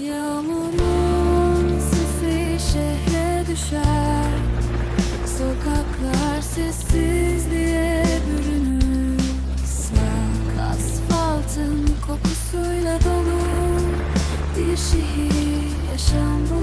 Yağmurun sesi şehre düşer. Sokaklar sessizliğe bürünür. Islak asfaltın kokusuyla dolu Bir şehir yaşanır